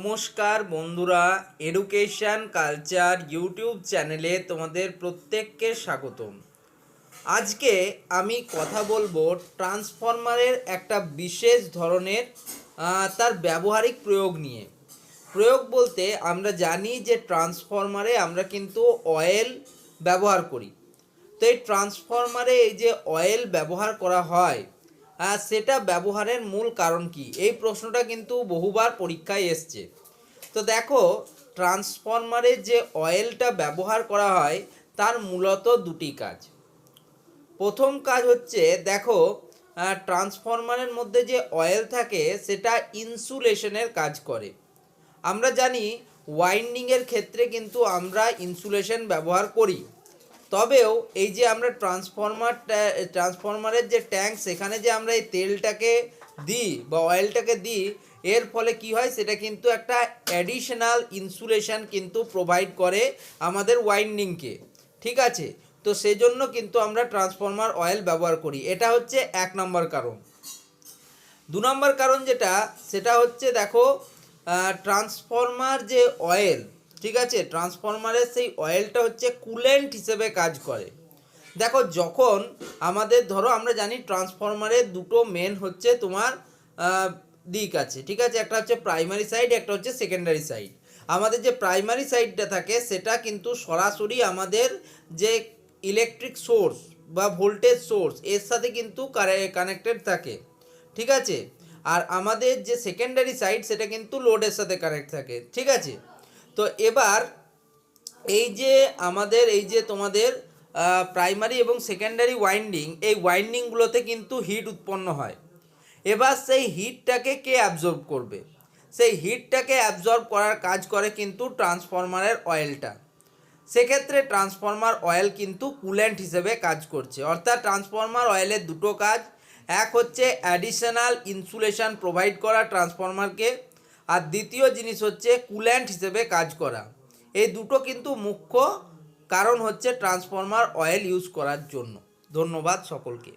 নমস্কার বন্ধুরা education culture YouTube চ্যানেলে তোমাদের প্রত্যেককে স্বাগতম। আজকে আমি কথা বলব ট্রান্সফরমারের একটা বিশেষ ধরনের তার ব্যবহারিক প্রয়োগ নিয়ে। প্রয়োগ বলতে আমরা জানি যে ট্রান্সফরমারে আমরা কিন্তু অয়েল ব্যবহার করি। তো এই ট্রান্সফরমারে এই যে অয়েল ব্যবহার করা হয় সেটা ব্যবহারের মূল কারণ কি? এই প্রশ্নটা কিন্তু বহুবার পরীক্ষায় এসছে। তো দেখো, ট্রান্সফরমারে যে অয়েলটা ব্যবহার করা হয়, তার মূলত দুটি কাজ। প্রথম কাজ হচ্ছে, দেখো ট্রান্সফরমারের মধ্যে যে অয়েল থাকে, সেটা ইনসুলেশনের কাজ করে। আমরা জানি, ওয়াইন্ডিংয়ের ক্ষেত্রে কিন্তু আমরা ইনসুলেশন ব্যবহার করি। তবেও এই যে আমরা ট্রান্সফরমার ট্রান্সফরমারের যে ট্যাঙ্ক সেখানে যে আমরা এই তেলটাকে দিই বা অয়েলটাকে দিই, এর ফলে কি হয়? সেটা কিন্তু একটা অ্যাডিশনাল ইনসুলেশন কিন্তু প্রোভাইড করে আমাদের ওয়াইন্ডিংকে ঠিক আছে? তো সেজন্য কিন্তু আমরা ট্রান্সফরমার অয়েল ব্যবহার করি। এটা হচ্ছে এক নম্বর কারণ। দু নম্বর কারণ যেটা, সেটা হচ্ছে দেখো ট্রান্সফরমার যে অয়েল ঠিক আছে? ট্রান্সফরমারের সেই অয়েলটা হচ্ছে কুলেন্ট হিসেবে কাজ করে। দেখো, যখন আমাদের, ধরো, আমরা জানি ট্রান্সফরমারের দুটো মেন হচ্ছে তোমার দিক আছে, ঠিক আছে? একটা হচ্ছে প্রাইমারি সাইড একটা হচ্ছে সেকেন্ডারি সাইড আমাদের যে প্রাইমারি সাইডটা থাকে, সেটা কিন্তু সরাসরি আমাদের যে ইলেকট্রিক সোর্স বা ভোল্টেজ সোর্স এর সাথে কিন্তু কানেক্টেড থাকে, ঠিক আছে? আর আমাদের যে সেকেন্ডারি সাইড সেটা কিন্তু লোডের সাথে কানেক্ট থাকে, ঠিক আছে? তো এবার এই যে আমাদের, এই যে তোমাদের প্রাইমারি এবং সেকেন্ডারি ওয়াইন্ডিং এই ওয়াইন্ডিংগুলোতে কিন্তু হিট উৎপন্ন হয়। এবার সেই হিটটাকে কে অ্যাবজর্ব করবে? সেই হিটটাকে অ্যাবজর্ব করার কাজ করে কিন্তু ট্রান্সফরমারের অয়েলটা সেক্ষেত্রে ট্রান্সফরমার অয়েল কিন্তু কুল্যান্ট হিসেবে কাজ করছে। অর্থাৎ ট্রান্সফরমার অয়েলের দুটো কাজ, এক হচ্ছে অ্যাডিশনাল ইনসুলেশন প্রোভাইড করা ট্রান্সফরমারকে আর দ্বিতীয় জিনিস হচ্ছে কুল্যান্ট হিসেবে কাজ করা। এই দুটো কিন্তু মুখ্য কারণ হচ্ছে ট্রান্সফরমার অয়েল ইউজ করার জন্য। ধন্যবাদ সকলকে।